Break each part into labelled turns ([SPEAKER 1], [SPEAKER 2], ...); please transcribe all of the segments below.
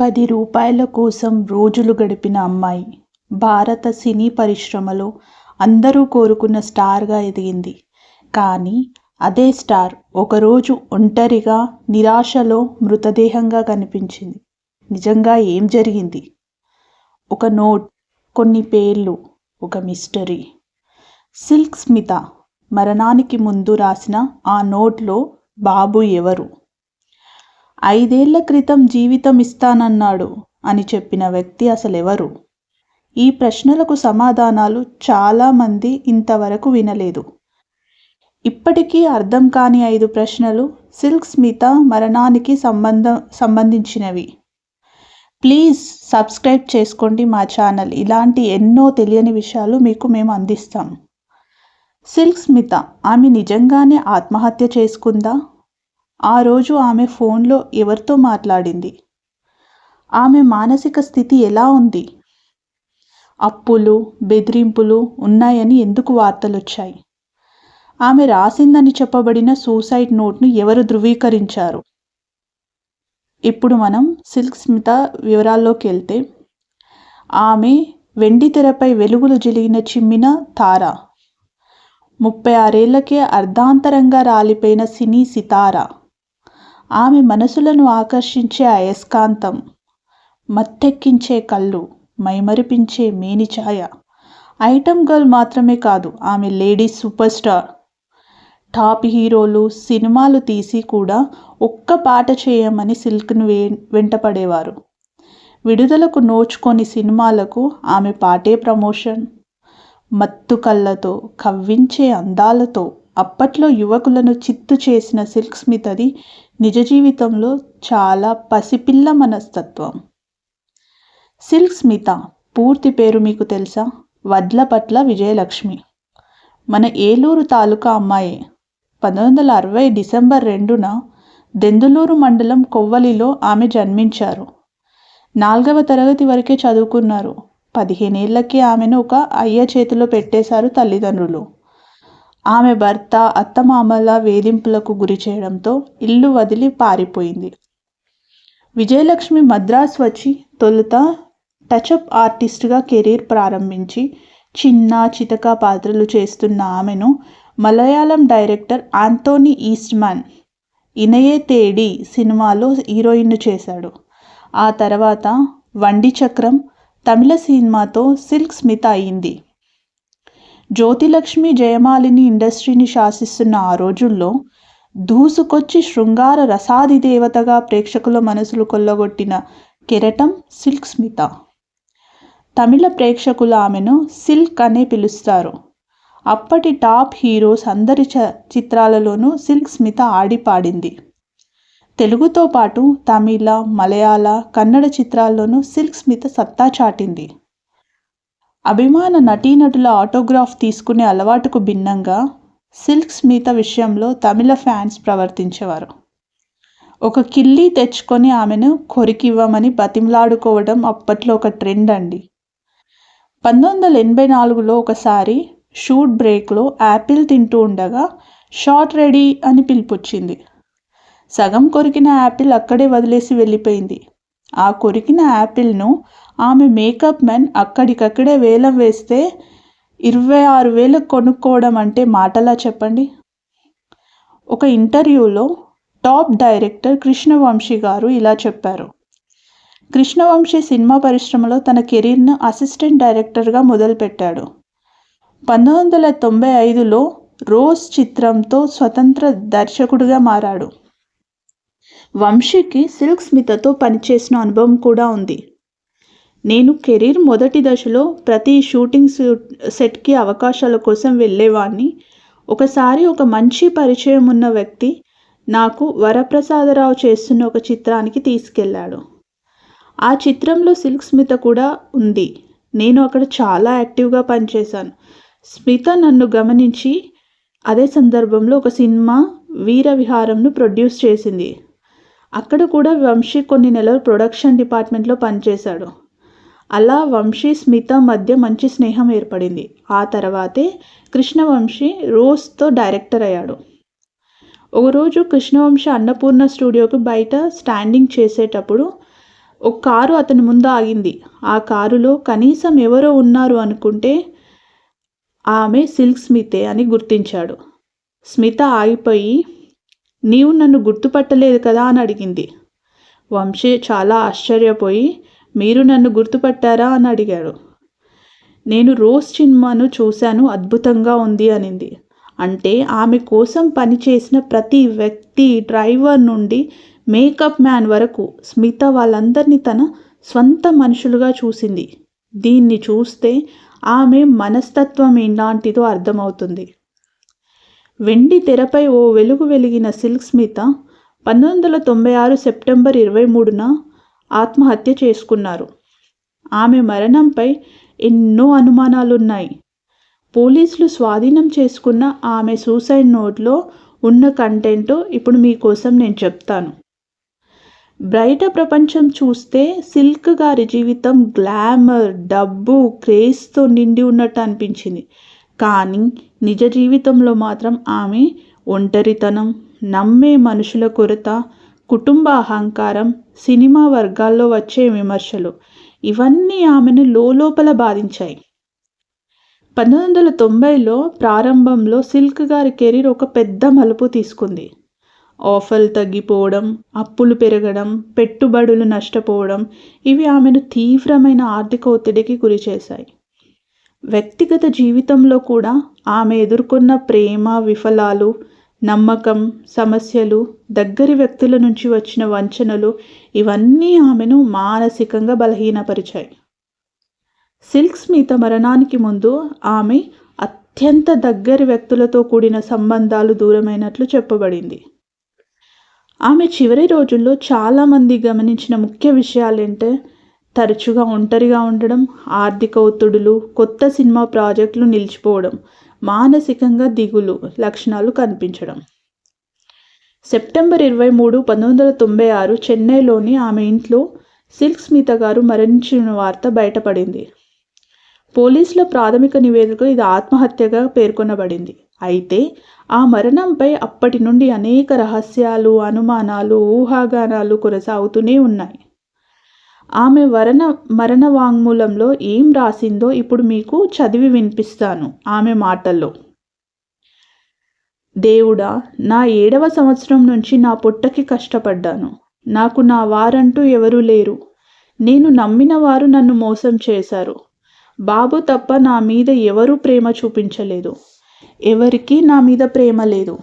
[SPEAKER 1] పది రూపాయల కోసం రోజులు గడిపిన అమ్మాయి భారత సినీ పరిశ్రమలో అందరూ కోరుకున్న స్టార్గా ఎదిగింది. కానీ అదే స్టార్ ఒకరోజు ఒంటరిగా నిరాశలో మృతదేహంగా కనిపించింది. నిజంగా ఏం జరిగింది? ఒక నోట్ కొన్ని పేర్లు ఒక మిస్టరీ. సిల్క్ స్మిత మరణానికి ముందు రాసిన ఆ నోట్లో బాబు ఎవరు? ఐదేళ్ళ క్రితం జీవితం ఇస్తానన్నాడు అని చెప్పిన వ్యక్తి అసలెవరు? ఈ ప్రశ్నలకు సమాధానాలు చాలామంది ఇంతవరకు వినలేదు. ఇప్పటికీ అర్థం కాని ఐదు ప్రశ్నలు సిల్క్ స్మిత మరణానికి సంబంధం సంబంధించినవి. ప్లీజ్ సబ్స్క్రైబ్ చేసుకోండి మా ఛానల్. ఇలాంటి ఎన్నో తెలియని విషయాలు మీకు మేము అందిస్తాం. సిల్క్ స్మిత ఆమె నిజంగానే ఆత్మహత్య చేసుకుందా? ఆ రోజు ఆమె ఫోన్లో ఎవరితో మాట్లాడింది? ఆమె మానసిక స్థితి ఎలా ఉంది? అప్పులు బెదిరింపులు ఉన్నాయని ఎందుకు వార్తలు వచ్చాయి ఆమె రాసిందని చెప్పబడిన సూసైడ్ నోట్ను ఎవరు ధృవీకరించారు? ఇప్పుడు మనం సిల్క్ స్మిత వివరాల్లోకి వెళ్తే ఆమె వెండి తెరపై వెలుగులు జిలిగిన చిమ్మిన తార ముప్పై ఆరేళ్ళకే అర్ధాంతరంగా రాలిపోయిన సినీ సితార. ఆమె మనసులను ఆకర్షించే అయస్కాంతం మత్తెక్కించే కళ్ళు మైమరిపించే మేనిఛాయ ఐటమ్ గర్ల్ మాత్రమే కాదు ఆమె లేడీ సూపర్ స్టార్ టాప్ హీరోలు సినిమాలు తీసి కూడా ఒక్క పాట చేయమని సిల్క్ను వే వెంటపడేవారు. విడుదలకు నోచుకొని సినిమాలకు ఆమె పాటే ప్రమోషన్. మత్తు కళ్ళతో కవ్వించే అందాలతో. అప్పట్లో యువకులను చిత్తు చేసిన సిల్క్ స్మితది నిజ జీవితంలో చాలా పసిపిల్ల మనస్తత్వం. సిల్క్ స్మిత పూర్తి పేరు మీకు తెలుసా? వడ్లపట్ల విజయలక్ష్మి. మన ఏలూరు తాలూకా అమ్మాయే. పంతొమ్మిది వందల అరవై డిసెంబర్ రెండున దెందులూరు మండలం కొవ్వలిలో ఆమె జన్మించారు. నాలుగవ తరగతి వరకే చదువుకున్నారు. పదిహేనేళ్ళకే ఆమెను ఒక అయ్య చేతిలో పెట్టేశారు తల్లిదండ్రులు. ఆమె భర్త అత్తమామల వేధింపులకు గురి చేయడంతో ఇల్లు వదిలి పారిపోయింది. విజయలక్ష్మి మద్రాస్ వచ్చి తొలుత టచ్అప్ ఆర్టిస్ట్గా కెరీర్ ప్రారంభించి చిన్న చితక పాత్రలు చేస్తున్న ఆమెను మలయాళం డైరెక్టర్ ఆంటోనీ ఈస్ట్మ్యాన్ ఇనయే తేడి సినిమాలో హీరోయిన్ చేశాడు. ఆ తర్వాత వండి చక్రం తమిళ సినిమాతో సిల్క్ స్మిత అయింది. జ్యోతిలక్ష్మి జయమాలిని ఇండస్ట్రీని శాసిస్తున్న ఆ రోజుల్లో దూసుకొచ్చి శృంగార రసాది దేవతగా ప్రేక్షకుల మనసులు కొల్లగొట్టిన కెరటం సిల్క్ స్మిత. తమిళ ప్రేక్షకులు ఆమెను సిల్క్ అనే పిలుస్తారు. అప్పటి టాప్ హీరోస్ అందరి చ చిత్రాలలోనూ సిల్క్ స్మిత ఆడిపాడింది. తెలుగుతో పాటు తమిళ మలయాళ కన్నడ చిత్రాల్లోనూ సిల్క్ స్మిత సత్తా చాటింది. అభిమాన నటీనటుల ఆటోగ్రాఫ్ తీసుకునే అలవాటుకు భిన్నంగా సిల్క్ స్మిత విషయంలో తమిళ ఫ్యాన్స్ ప్రవర్తించేవారు. ఒక కిల్లీ తెచ్చుకొని ఆమెను కొరికివ్వమని బతిమలాడుకోవడం అప్పట్లో ఒక ట్రెండ్ అండి. పంతొమ్మిది వందల ఎనభై నాలుగులో ఒకసారి షూట్ బ్రేక్లో యాపిల్ తింటూ ఉండగా షార్ట్ రెడీ అని పిలిపొచ్చింది. సగం కొరికిన యాపిల్ అక్కడే వదిలేసి వెళ్ళిపోయింది. ఆ కొరికిన యాపిల్ను ఆమె మేకప్ మెన్ అక్కడికక్కడే వేలం వేస్తే ఇరవై ఆరు వేలకు కొనుక్కోవడం అంటే మాటలా చెప్పండి. ఒక ఇంటర్వ్యూలో టాప్ డైరెక్టర్ కృష్ణవంశీ గారు ఇలా చెప్పారు. కృష్ణవంశీ సినిమా పరిశ్రమలో తన కెరీర్ను అసిస్టెంట్ డైరెక్టర్గా మొదలుపెట్టాడు. పంతొమ్మిది వందల తొంభై ఐదులో రోజ్ చిత్రంతో స్వతంత్ర దర్శకుడిగా మారాడు. వంశీకి సిల్క్ స్మితతో పనిచేసిన అనుభవం కూడా ఉంది. నేను కెరీర్ మొదటి దశలో ప్రతి షూటింగ్ సెట్కి అవకాశాల కోసం వెళ్ళేవాడిని ఒకసారి ఒక మంచి పరిచయం ఉన్న వ్యక్తి నాకు వరప్రసాదరావు చేస్తున్న ఒక చిత్రానికి తీసుకెళ్ళాడు. ఆ చిత్రంలో సిల్క్ స్మిత కూడా ఉంది. నేను అక్కడ చాలా యాక్టివ్గా పనిచేశాను. స్మిత నన్ను గమనించి అదే సందర్భంలో ఒక సినిమా వీర విహారంను ప్రొడ్యూస్ చేసింది. అక్కడ కూడా వంశీ కొన్ని నెలలు ప్రొడక్షన్ డిపార్ట్మెంట్లో పనిచేశాడు. అలా వంశీ స్మిత మధ్య మంచి స్నేహం ఏర్పడింది. ఆ తర్వాతే కృష్ణవంశీ రోజ్తో డైరెక్టర్ అయ్యాడు. ఒకరోజు కృష్ణవంశీ అన్నపూర్ణ స్టూడియోకి బయట స్టాండింగ్ చేసేటప్పుడు ఒక కారు అతని ముందు ఆగింది. ఆ కారులో కనీసం ఎవరో ఉన్నారు అనుకుంటే ఆమె సిల్క్ స్మితే అని గుర్తించాడు. స్మిత ఆగిపోయి నీవు నన్ను గుర్తుపట్టలేదు కదా అని అడిగింది. వంశీ చాలా ఆశ్చర్యపోయి మీరు నన్ను గుర్తుపట్టారా అని అడిగాడు. నేను రోజ్ సినిమాను చూశాను అద్భుతంగా ఉంది అనింది. అంటే ఆమె కోసం పనిచేసిన ప్రతి వ్యక్తి డ్రైవర్ నుండి మేకప్ మ్యాన్ వరకు స్మిత వాళ్ళందరినీ తన స్వంత మనుషులుగా చూసింది. దీన్ని చూస్తే ఆమె మనస్తత్వం ఎలాంటిదో అర్థమవుతుంది. వెండి తెరపై ఓ వెలుగు వెలిగిన సిల్క్ స్మిత పంతొమ్మిది వందల తొంభై ఆరు సెప్టెంబర్ ఇరవై మూడున ఆత్మహత్య చేసుకున్నారు. ఆమె మరణంపై ఎన్నో అనుమానాలున్నాయి. పోలీసులు స్వాధీనం చేసుకున్న ఆమె సూసైడ్ నోట్లో ఉన్న కంటెంట్ ఇప్పుడు మీకోసం నేను చెప్తాను. బయట ప్రపంచం చూస్తే సిల్క్ గారి జీవితం గ్లామర్ డబ్బు క్రేజ్తో నిండి ఉన్నట్టు అనిపించింది. కానీ నిజ జీవితంలో మాత్రం ఆమె ఒంటరితనం నమ్మే మనుషుల కొరత కుటుంబ అహంకారం సినిమా వర్గాల్లో వచ్చే విమర్శలు. ఇవన్నీ ఆమెను లోపల బాధించాయి. పంతొమ్మిది వందల తొంభైలో ప్రారంభంలో సిల్క్ గారి కెరీర్ ఒక పెద్ద మలుపు తీసుకుంది. ఆఫర్లు తగ్గిపోవడం అప్పులు పెరగడం పెట్టుబడులు నష్టపోవడం ఇవి ఆమెను తీవ్రమైన ఆర్థిక ఒత్తిడికి గురిచేశాయి వ్యక్తిగత జీవితంలో కూడా ఆమె ఎదుర్కొన్న ప్రేమ విఫలాలు నమ్మకం సమస్యలు దగ్గరి వ్యక్తుల నుంచి వచ్చిన వంచనలు ఇవన్నీ ఆమెను మానసికంగా బలహీనపరిచాయి. సిల్క్ స్మిత మరణానికి ముందు ఆమె అత్యంత దగ్గరి వ్యక్తులతో కూడిన సంబంధాలు దూరమైనట్లు చెప్పబడింది. ఆమె చివరి రోజుల్లో చాలామంది గమనించిన ముఖ్య విషయాలేంటే తరచుగా ఒంటరిగా ఉండడం ఆర్థిక ఒత్తిడులు కొత్త సినిమా ప్రాజెక్టులు నిలిచిపోవడం మానసికంగా దిగులు లక్షణాలు కనిపించడం. సెప్టెంబర్ ఇరవై మూడు పంతొమ్మిది వందల తొంభై ఆరు చెన్నైలోని ఆమె ఇంట్లో సిల్క్ స్మిత గారు మరణించిన వార్త బయటపడింది. పోలీసుల ప్రాథమిక నివేదికలో ఇది ఆత్మహత్యగా పేర్కొనబడింది. అయితే ఆ మరణంపై అప్పటి నుండి అనేక రహస్యాలు అనుమానాలు ఊహాగానాలు కొనసాగుతూనే ఉన్నాయి. ఆమె వరణ మరణ వాంగ్మూలంలో ఏం రాసిందో ఇప్పుడు మీకు చదివి వినిపిస్తాను ఆమె మాటల్లో. దేవుడా నా ఏడవ సంవత్సరం నుంచి నా పుట్టకి కష్టపడ్డాను. నాకు నా వారంటూ ఎవరూ లేరు. నేను నమ్మిన వారు నన్ను మోసం చేశారు. బాబు తప్ప నా మీద ఎవరూ ప్రేమ చూపించలేదు. ఎవరికీ నా మీద ప్రేమ లేదు.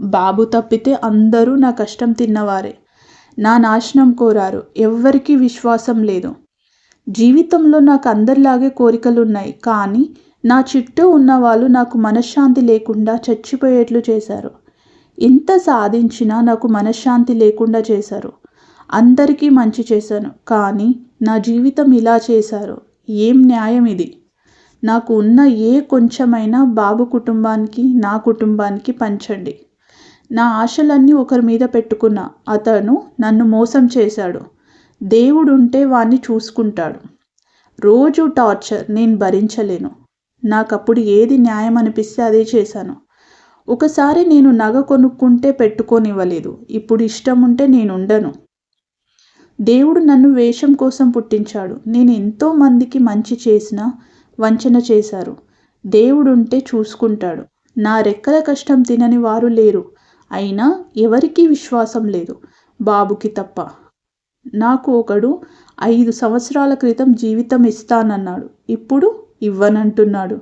[SPEAKER 1] బాబు తప్పితే అందరూ నా కష్టం తిన్నవారే. నా నాశనం కోరారు. ఎవ్వరికీ విశ్వాసం లేదు. జీవితంలో నాకు అందరిలాగే కోరికలు ఉన్నాయి కానీ నా చుట్టూ ఉన్నవాళ్ళు నాకు మనశ్శాంతి లేకుండా చచ్చిపోయేట్లు చేశారు. ఎంత సాధించినా నాకు మనశ్శాంతి లేకుండా చేశారు. అందరికీ మంచి చేశాను. కానీ నా జీవితం ఇలా చేశారు. ఏం న్యాయం ఇది? నాకు ఉన్న ఏ కొంచెమైనా బాబు కుటుంబానికి నా కుటుంబానికి పంచండి. నా ఆశలన్నీ ఒకరి మీద పెట్టుకున్నా అతను నన్ను మోసం చేశాడు. దేవుడు ఉంటే వాణ్ణి చూసుకుంటాడు. రోజు టార్చర్ నేను భరించలేను. నాకప్పుడు ఏది న్యాయం అనిపిస్తే అదే చేశాను. ఒకసారి నేను నగ కొనుక్కుంటే పెట్టుకోనివ్వలేదు. ఇప్పుడు ఇష్టం ఉంటే నేను ఉండను దేవుడు నన్ను వేషం కోసం పుట్టించాడు. నేను ఎంతో మందికి మంచి చేసిన వంచన చేశారు. దేవుడుంటే చూసుకుంటాడు. నా రెక్కల కష్టం తినని వారు లేరు. అయినా ఎవరికీ విశ్వాసం లేదు. బాబుకి తప్ప. నాకు ఒకడు ఐదు సంవత్సరాల క్రితం జీవితం ఇస్తానన్నాడు. ఇప్పుడు ఇవ్వనంటున్నాడు.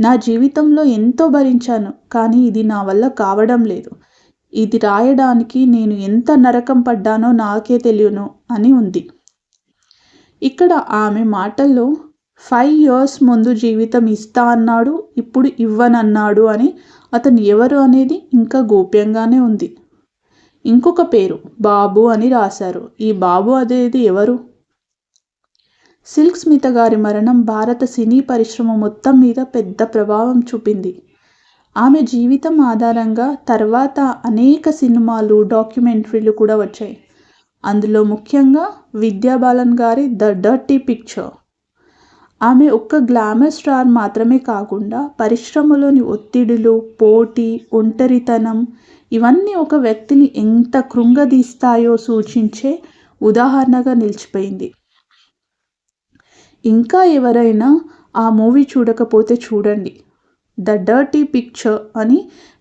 [SPEAKER 1] నా జీవితంలో ఎంతో భరించాను కానీ ఇది నా వల్ల కావడం లేదు. ఇది రాయడానికి నేను ఎంత నరకం పడ్డానో నాకే తెలియను అని ఉంది. ఇక్కడ ఆమె మాటల్లో ఫైవ్ ఇయర్స్ ముందు జీవితం ఇస్తా అన్నాడు ఇప్పుడు ఇవ్వనన్నాడు అని అతను ఎవరు అనేది ఇంకా గోప్యంగానే ఉంది. ఇంకొక పేరు బాబు అని రాశారు. ఈ బాబు అనేది ఎవరు? సిల్క్ స్మిత గారి మరణం భారత సినీ పరిశ్రమ మొత్తం మీద పెద్ద ప్రభావం చూపింది. ఆమె జీవితం ఆధారంగా తర్వాత అనేక సినిమాలు డాక్యుమెంటరీలు కూడా వచ్చాయి. అందులో ముఖ్యంగా విద్యాబాలన్ గారి ద డర్టీ పిక్చర్. ఆమె ఒక్క గ్లామర్ స్టార్ మాత్రమే కాకుండా పరిశ్రమలోని ఒత్తిడులు పోటీ ఒంటరితనం ఇవన్నీ ఒక వ్యక్తిని ఎంత కృంగదీస్తాయో సూచించే ఉదాహరణగా నిలిచిపోయింది. ఇంకా ఎవరైనా ఆ మూవీ చూడకపోతే చూడండి. ద డర్టీ పిక్చర్ అని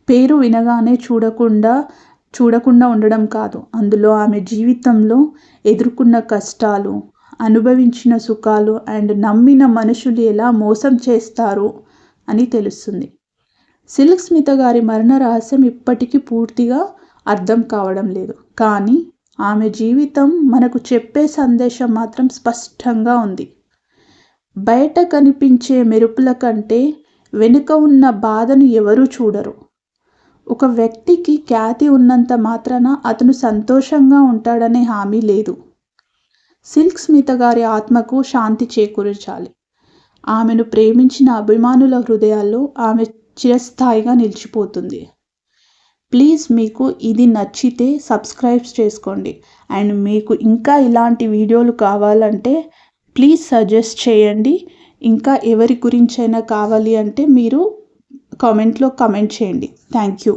[SPEAKER 1] పేరు వినగానే చూడకుండా చూడకుండా ఉండడం కాదు. అందులో ఆమె జీవితంలో ఎదుర్కొన్న కష్టాలు అనుభవించిన సుఖాలు అండ్ నమ్మిన మనుషులు ఎలా మోసం చేస్తారు అని తెలుస్తుంది. సిల్క్ స్మిత గారి మరణ రహస్యం ఇప్పటికీ పూర్తిగా అర్థం కావడం లేదు. కానీ ఆమె జీవితం మనకు చెప్పే సందేశం మాత్రం స్పష్టంగా ఉంది. బయట కనిపించే మెరుపుల కంటే వెనుక ఉన్న బాధను ఎవరూ చూడరు. ఒక వ్యక్తికి ఖ్యాతి ఉన్నంత మాత్రాన అతను సంతోషంగా ఉంటాడనే హామీ లేదు. సిల్క్ స్మిత గారి ఆత్మకు శాంతి చేకూర్చాలి. ఆమెను ప్రేమించిన అభిమానుల హృదయాల్లో ఆమె చిరస్థాయిగా నిలిచిపోతుంది. ప్లీజ్ మీకు ఇది నచ్చితే సబ్స్క్రైబ్ చేసుకోండి. అండ్ మీకు ఇంకా ఇలాంటి వీడియోలు కావాలంటే ప్లీజ్ సజెస్ట్ చేయండి. ఇంకా ఎవరి గురించైనా కావాలి అంటే మీరు కామెంట్లో కమెంట్ చేయండి. Thank you.